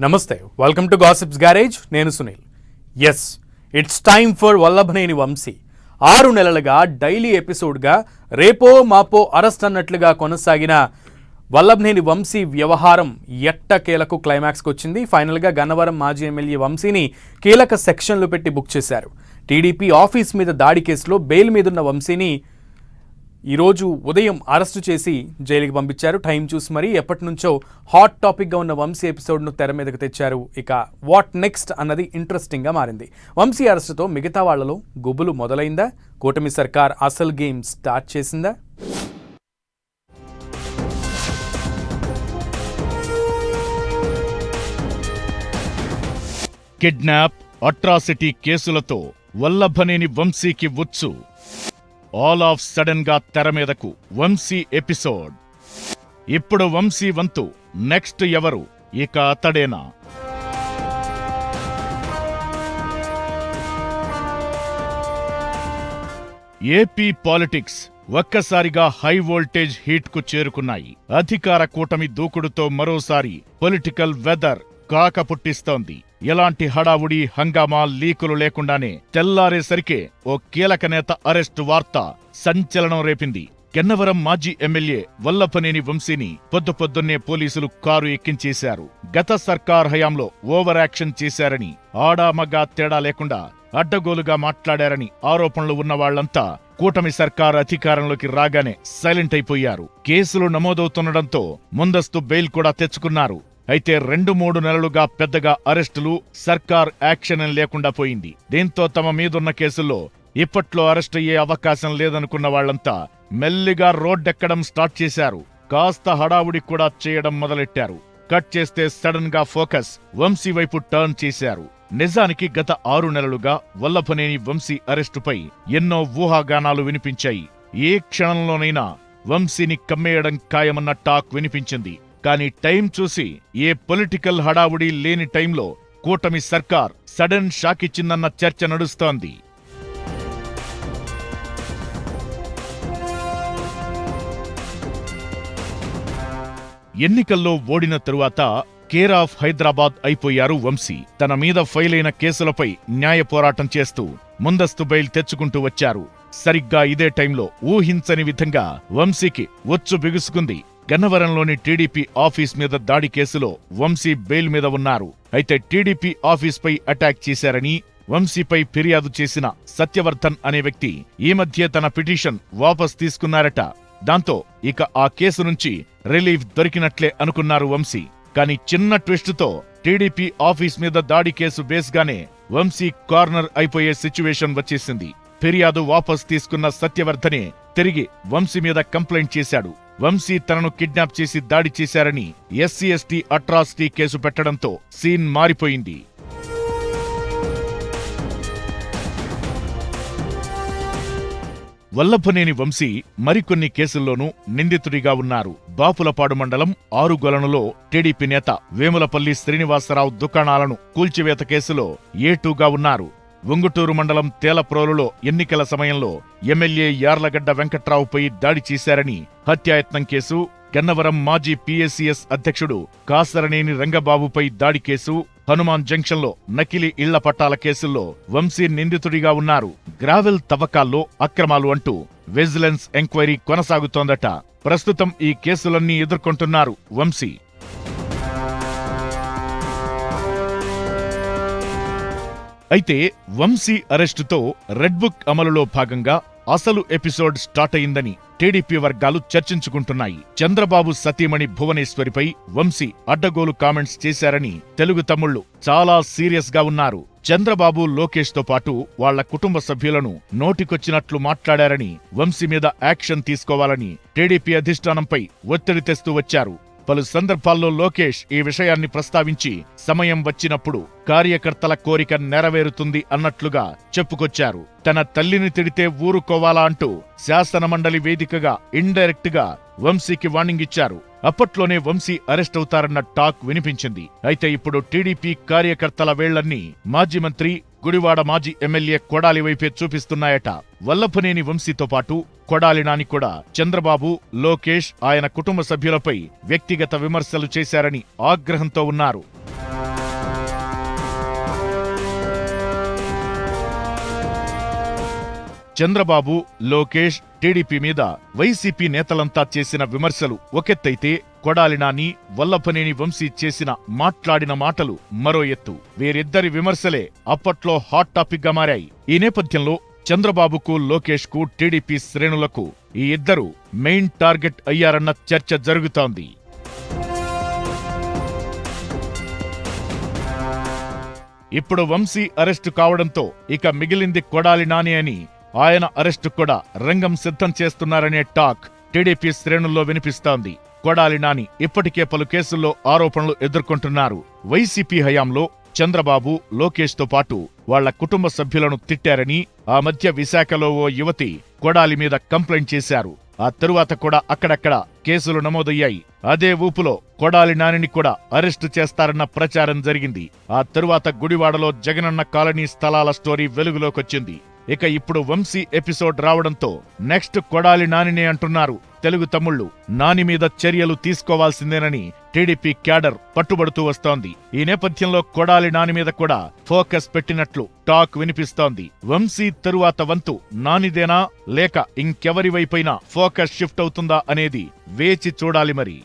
నమస్తే welcome to gossips garage నేను Sunil. Yes it's time for Vallabhaneni Vamsi. ఆరు నెలలుగా డైలీ ఎపిసోడ్గా రేపో మాపో అరెస్ట్ అన్నట్లుగా కొనసాగిన వల్లభనేని వంశీ వ్యవహారం ఎట్టకేలకు క్లైమాక్స్కి వచ్చింది. ఫైనల్గా గన్నవరం మాజీ ఎమ్మెల్యే వంశీని కీలక సెక్షన్లు పెట్టి బుక్ చేశారు. టీడీపీ ఆఫీస్ మీద దాడి కేసులో బెయిల్ మీదున్న వంశీని ఈరోజు ఉదయం అరెస్టు చేసి జైలుకి పంపించారు. టైం చూసి మరీ ఎప్పటి నుంచో హాట్ టాపిక్గా ఉన్న వంశీ ఎపిసోడ్ను తెర మీదకు తెచ్చారు. ఇక వాట్ నెక్స్ట్ అన్నది ఇంట్రెస్టింగ్గా మారింది. వంశీ అరెస్టుతో మిగతా వాళ్ళలో గుబులు మొదలైందా? కూటమి సర్కార్ అసలు గేమ్ స్టార్ట్ చేసిందా? కిడ్నాప్ అట్రాసిటీ కేసులతో వల్లభనేని వంశీకి వచ్చు ఆల్ ఆఫ్ సడన్గా తెర మీదకు వంశీ ఎపిసోడ్. ఇప్పుడు వంశీ వంతు నెక్స్ట్ ఎవరు? ఇక అతడేనా? ఏపీ పాలిటిక్స్ ఒక్కసారిగా హై వోల్టేజ్ హీట్కు చేరుకున్నాయి. అధికార కూటమి దూకుడుతో మరోసారి పొలిటికల్ వెదర్ కాక పుట్టిస్తోంది ఎలాంటి హడావుడి హంగామా లీకులు లేకుండానే తెల్లారేసరికే ఓ కీలక నేత అరెస్టు వార్త సంచలనం రేపింది. గన్నవరం మాజీ ఎమ్మెల్యే వల్లభనేని వంశీని పొద్దు పొద్దున్నే పోలీసులు కారు ఎక్కించేశారు. గత సర్కార్ హయాంలో ఓవర్ యాక్షన్ చేశారని ఆడామగా తేడా లేకుండా అడ్డగోలుగా మాట్లాడారని ఆరోపణలు ఉన్న వాళ్ళంతా కూటమి సర్కార్ అధికారంలోకి రాగానే సైలెంట్ అయిపోయారు. కేసులు నమోదవుతుండటంతో ముందస్తు బెయిల్ కూడా తెచ్చుకున్నారు. అయితే రెండు మూడు నెలలుగా పెద్దగా అరెస్టులు సర్కార్ యాక్షన్ లేకుండా పోయింది. దీంతో తమ మీదున్న కేసుల్లో ఇప్పట్లో అరెస్ట్ అయ్యే అవకాశం లేదనుకున్న వాళ్ళంతా మెల్లిగా రోడ్డెక్కడం స్టార్ట్ చేశారు. కాస్త హడావుడి కూడా చేయడం మొదలెట్టారు. కట్ చేస్తే సడన్గా ఫోకస్ వంశీ వైపు టర్న్ చేశారు. నిజానికి గత ఆరు నెలలుగా వల్లభనేని వంశీ అరెస్టుపై ఎన్నో ఊహాగానాలు వినిపించాయి. ఏ క్షణంలోనైనా వంశీని కమ్మేయడం ఖాయమన్న టాక్ వినిపించింది. కానీ టైం చూసి ఏ పొలిటికల్ హడావుడి లేని టైంలో కూటమి సర్కార్ సడన్ షాక్ ఇచ్చిందన్న చర్చ నడుస్తోంది. ఎన్నికల్లో ఓడిన తరువాత కేర్ ఆఫ్ హైదరాబాద్ అయిపోయారు వంశీ. తన మీద ఫైల్ అయిన కేసులపై న్యాయ పోరాటం చేస్తూ ముందస్తు బెయిల్ తెచ్చుకుంటూ వచ్చారు. సరిగ్గా ఇదే టైంలో ఊహించని విధంగా వంశీకి ఒచ్చు బిగుసుకుంది గన్నవరంలోని టీడీపీ ఆఫీస్ మీద దాడి కేసులో వంశీ బెయిల్ మీద ఉన్నారు. అయితే టీడీపీ ఆఫీస్పై అటాక్ చేశారని వంశీపై ఫిర్యాదు చేసిన సత్యవర్ధన్ అనే వ్యక్తి ఈ మధ్య తన పిటిషన్ వాపస్ తీసుకున్నారట. దాంతో ఇక ఆ కేసు నుంచి రిలీఫ్ దొరికినట్లే అనుకున్నారు వంశీ. కానీ చిన్న ట్విస్టుతో టీడీపీ ఆఫీస్ మీద దాడి కేసు బేస్గానే వంశీ కార్నర్ అయిపోయే సిచ్యువేషన్ వచ్చేసింది. ఫిర్యాదు వాపస్ తీసుకున్న సత్యవర్ధనే తిరిగి వంశీ మీద కంప్లైంట్ చేశాడు. వంశీ తనను కిడ్నాప్ చేసి దాడి చేశారని ఎస్సీ ఎస్టీ అట్రాసిటీ కేసు పెట్టడంతో సీన్ మారిపోయింది. వల్లభనేని వంశీ మరికొన్ని కేసుల్లోనూ నిందితుడిగా ఉన్నారు. బాపులపాడు మండలం ఆరుగొలనులో టీడీపీ నేత వేములపల్లి శ్రీనివాసరావు దుకాణాలను కూల్చివేత కేసులో ఏటూగా ఉన్నారు. ఉంగుటూరు మండలం తేలప్రోలులో ఎన్నికల సమయంలో ఎమ్మెల్యే యార్లగడ్డ వెంకట్రావుపై దాడి చేశారని హత్యాయత్నం కేసు గన్నవరం మాజీ పీఎస్సీఎస్ అధ్యక్షుడు కాసరనేని రంగబాబుపై దాడి కేసు హనుమాన్ జంక్షన్లో నకిలీ ఇళ్ళ పట్టాల కేసుల్లో వంశీ నిందితుడిగా ఉన్నారు. గ్రావెల్ తవ్వకాల్లో అక్రమాలు అంటూ విజిలెన్స్ ఎంక్వైరీ కొనసాగుతోందట. ప్రస్తుతం ఈ కేసులన్నీ ఎదుర్కొంటున్నారు వంశీ. అయితే వంశీ అరెస్టుతో రెడ్ బుక్ అమలులో భాగంగా అసలు ఎపిసోడ్ స్టార్ట్ అయిందని టీడీపీ వర్గాలు చర్చించుకుంటున్నాయి. చంద్రబాబు సతీమణి భువనేశ్వరిపై వంశీ అడ్డగోలు కామెంట్స్ చేశారని తెలుగు తమ్ముళ్ళు చాలా సీరియస్గా ఉన్నారు. చంద్రబాబు లోకేష్తో పాటు వాళ్ళ కుటుంబ సభ్యులను నోటికొచ్చినట్లు మాట్లాడారని వంశీ మీద యాక్షన్ తీసుకోవాలని టీడీపీ అధిష్టానంపై ఒత్తిడి తెస్తూ వచ్చారు. పలు సందర్భాల్లో లోకేష్ ఈ విషయాన్ని ప్రస్తావించి సమయం వచ్చినప్పుడు కార్యకర్తల కోరిక నెరవేరుతుంది అన్నట్లుగా చెప్పుకొచ్చారు. తన తల్లిని తిడితే ఊరుకోవాలా అంటూ శాసనమండలి వేదికగా ఇండైరెక్ట్గా వంశీకి వార్నింగ్ ఇచ్చారు. అప్పట్లోనే వంశీ అరెస్ట్ అవుతారన్న టాక్ వినిపించింది. అయితే ఇప్పుడు టీడీపీ కార్యకర్తల వేళ్ళన్నీ మాజీ మంత్రి గుడివాడ మాజీ ఎమ్మెల్యే కొడాలి వైపే చూపిస్తున్నాయట. వల్లభనేని వంశీతో పాటు కొడాలి నాని కూడా చంద్రబాబు లోకేష్ ఆయన కుటుంబ సభ్యులపై వ్యక్తిగత విమర్శలు చేశారని ఆగ్రహంతో ఉన్నారు. చంద్రబాబు లోకేష్ టీడీపీ మీద వైసీపీ నేతలంతా చేసిన విమర్శలు ఒకెత్తైతే కొడాలి నాని వల్లభనేని వంశీ చేసిన మాట్లాడిన మాటలు మరో ఎత్తు. వీరిద్దరి విమర్శలే అప్పట్లో హాట్ టాపిక్గా మారాయి. ఈ నేపథ్యంలో చంద్రబాబుకు లోకేష్కు టీడీపీ శ్రేణులకు ఈ ఇద్దరు మెయిన్ టార్గెట్ అయ్యారన్న చర్చ జరుగుతోంది. ఇప్పుడు వంశీ అరెస్టు కావడంతో ఇక మిగిలింది కొడాలి నాని అని ఆయన అరెస్టు కూడా రంగం సిద్ధం చేస్తున్నారనే టాక్ టీడీపీ శ్రేణుల్లో వినిపిస్తోంది. కొడాలి నాని ఇప్పటికే పలు కేసుల్లో ఆరోపణలు ఎదుర్కొంటున్నారు. వైసీపీ హయాంలో చంద్రబాబు లోకేష్తో పాటు వాళ్ళ కుటుంబ సభ్యులను తిట్టారని ఆ మధ్య విశాఖలో ఓ యువతి కొడాలి మీద కంప్లైంట్ చేశారు. ఆ తరువాత కూడా అక్కడక్కడ కేసులు నమోదయ్యాయి. అదే ఊపులో కొడాలి నానిని కూడా అరెస్టు చేస్తారన్న ప్రచారం జరిగింది. ఆ తరువాత గుడివాడలో జగనన్న కాలనీ స్థలాల స్టోరీ వెలుగులోకొచ్చింది. ఇక ఇప్పుడు వంశీ ఎపిసోడ్ రావడంతో నెక్స్ట్ కొడాలి నానినే అంటున్నారు. తెలుగు తమ్ముళ్ళు నాని మీద చర్యలు తీసుకోవాల్సిందేనని టీడీపీ క్యాడర్ పట్టుబడుతూ వస్తోంది. ఈ నేపథ్యంలో కొడాలి నాని మీద కూడా ఫోకస్ పెట్టినట్లు టాక్ వినిపిస్తోంది. వంశీ తరువాత వంతు నానిదేనా లేక ఇంకెవరి వైపైనా ఫోకస్ షిఫ్ట్ అవుతుందా అనేది వేచి చూడాలి మరి.